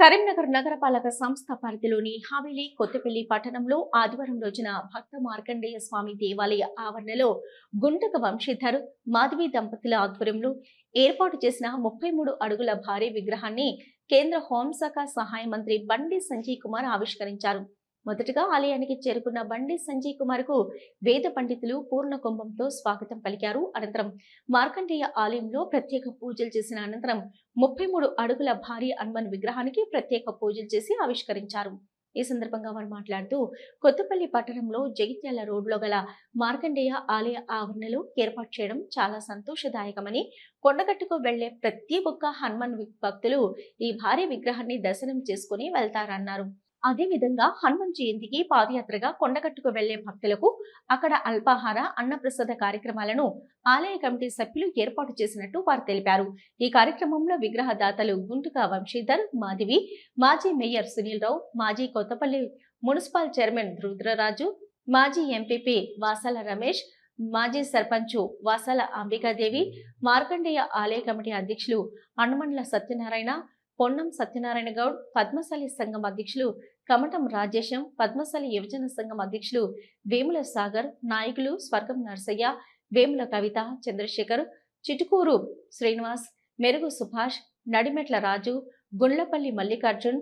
కరీంనగర్ నగరపాలక సంస్థ పరిధిలోని హవేలీ కొత్తపల్లి పట్టణంలో ఆదివారం రోజున భక్త మార్కండేయ స్వామి దేవాలయ ఆవరణలో గుంటక వంశీధర్ మాధవి దంపతుల ఆధ్వర్యంలో ఏర్పాటు చేసిన ముప్పై మూడు అడుగుల భారీ విగ్రహాన్ని కేంద్ర హోంశాఖ సహాయ మంత్రి బండి సంజయ్ కుమార్ ఆవిష్కరించారు. మొదటగా ఆలయానికి చేరుకున్న బండి సంజయ్ కుమార్కు వేద పండితులు పూర్ణ కుంభంతో స్వాగతం పలికారు. అనంతరం మార్కండేయ ఆలయంలో ప్రత్యేక పూజలు చేసిన అనంతరం ముప్పై మూడు అడుగుల భారీ హనుమాన్ విగ్రహానికి ప్రత్యేక పూజలు చేసి ఆవిష్కరించారు. ఈ సందర్భంగా వారు మాట్లాడుతూ కొత్తపల్లి పట్టణంలో జగిత్యాల రోడ్లో గల మార్కండేయ ఆలయ ఆవరణలో ఏర్పాటు చేయడం చాలా సంతోషదాయకమని కొండగట్టుకు వెళ్ళే ప్రతి ఒక్క హనుమాన్ వి- భక్తులు ఈ భారీ విగ్రహాన్ని దర్శనం చేసుకుని వెళ్తారన్నారు. అదేవిధంగా హనుమాన్ జయంతికి పాదయాత్రగా కొండగట్టుకు వెళ్ళే భక్తులకు అక్కడ అల్పాహార అన్నప్రసాద కార్యక్రమాలను ఆలయ కమిటీ సభ్యులు ఏర్పాటు చేసినట్టు వారు తెలిపారు. ఈ కార్యక్రమంలో విగ్రహ దాతలు గుంటుక వంశీధర్ మాధవి మాజీ మేయర్ సునీల్ రావు మాజీ కొత్తపల్లి మున్సిపల్ చైర్మన్ రుద్రరాజు మాజీ ఎంపీపీ వాసాల రమేష్ మాజీ సర్పంచు వాసాల అంబికాదేవి మార్కండేయ ఆలయ కమిటీ అధ్యక్షులు హనుమండ్ల సత్యనారాయణ పొన్నం సత్యనారాయణ గౌడ్ పద్మశాలి సంఘం అధ్యక్షులు కమటం రాజేశం పద్మశాలి యువజన సంఘం అధ్యక్షులు వేముల సాగర్ నాయకులు స్వర్గం నర్సయ్య వేముల కవిత చంద్రశేఖర్ చిటుకూరు శ్రీనివాస్ మెరుగు సుభాష్ నడిమెట్ల రాజు గుండ్లపల్లి మల్లికార్జున్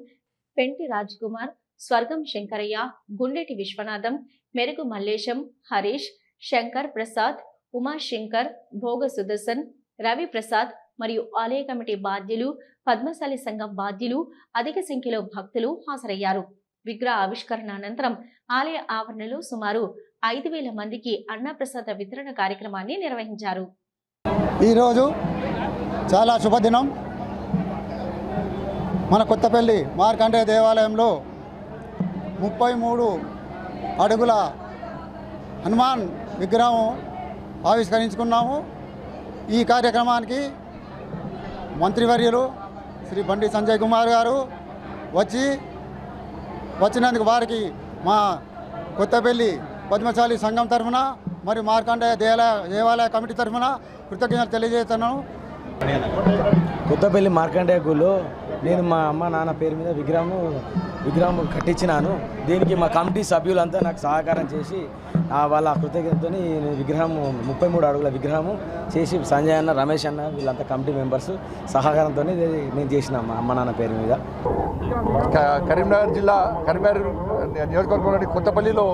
పెంటి రాజ్కుమార్ స్వర్గం శంకరయ్య గుండెటి విశ్వనాథం మెరుగు మల్లేశం హరీష్ శంకర్ ప్రసాద్ ఉమాశంకర్ భోగ సుదర్శన్ రవి ప్రసాద్ మరియు ఆలయ కమిటీ బాధ్యులు పద్మశాలి సంఘం బాధ్యులు అధిక సంఖ్యలో భక్తులు హాజరయ్యారు. విగ్రహ ఆవిష్కరణ అనంతరం ఆలయ ఆవరణలో సుమారు ఐదు వేల మందికి అన్నప్రసాద వితరణ కార్యక్రమాన్ని నిర్వహించారు. ఈరోజు చాలా శుభదినం. మన కొత్తపల్లి మార్కండేయ దేవాలయంలో ముప్పై మూడు అడుగుల హనుమాన్ విగ్రహం ఆవిష్కరించుకున్నాము. ఈ కార్యక్రమానికి మంత్రివర్యులు శ్రీ బండి సంజయ్ కుమార్ గారు వచ్చి వచ్చినందుకు వారికి మా కొత్తపల్లి పద్మశాలి సంఘం తరఫున మరి మార్కండేయ దేవాలయ దేవాలయ కమిటీ తరఫున కృతజ్ఞతలు తెలియజేస్తున్నాను. కొత్తపల్లి మార్కండేయ గుళ్ళు నేను మా అమ్మ నాన్న పేరు మీద విగ్రహం విగ్రహం కట్టించినాను. దీనికి మా కమిటీ సభ్యులంతా నాకు సహకారం చేసి వాళ్ళ కృతజ్ఞతతో విగ్రహం ముప్పై మూడు అడుగుల విగ్రహం చేసి సంజయ్ అన్న రమేష్ అన్న వీళ్ళంతా కమిటీ మెంబర్స్ సహకారంతో నేను చేసిన మా అమ్మ నాన్న పేరు మీద. కరీంనగర్ జిల్లా కరీంనగర్ నియోజకవర్గంలోని కొత్తపల్లిలో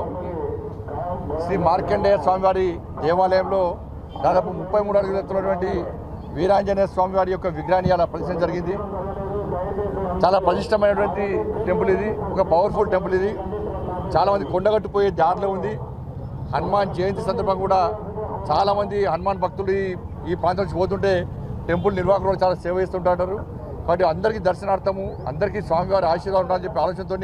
శ్రీ మార్కండేయ స్వామివారి దేవాలయంలో దాదాపు ముప్పై మూడు అడుగులు ఎత్తున్నటువంటి వీరాంజనేయ స్వామివారి యొక్క విగ్రహాన్ని అలా ప్రదర్శన జరిగింది. చాలా ప్రతిష్టమైనటువంటి టెంపుల్ ఇది. ఒక పవర్ఫుల్ టెంపుల్ ఇది. చాలామంది కొండగట్టుపోయే దారిలో ఉంది. హనుమాన్ జయంతి సందర్భంగా కూడా చాలామంది హనుమాన్ భక్తులు ఈ- ప్రాంతం నుంచి పోతుంటే టెంపుల్ నిర్వాహకులు చాలా సేవ చేస్తుంటారు కాబట్టి అందరికీ దర్శనార్థము అందరికీ స్వామివారి ఆశీర్వాదం ఉండాలని చెప్పి ఆలోచనతో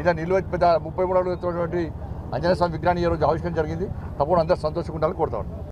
ఇలా నిల్వ పెద్ద ముప్పై మూడు అడుగుతున్నటువంటి ఆంజనేయ స్వామి విగ్రహాన్ని ఈరోజు ఆవిష్కరణ జరిగింది. తప్పకుండా అందరూ సంతోషంగా ఉండాలని కోరుతా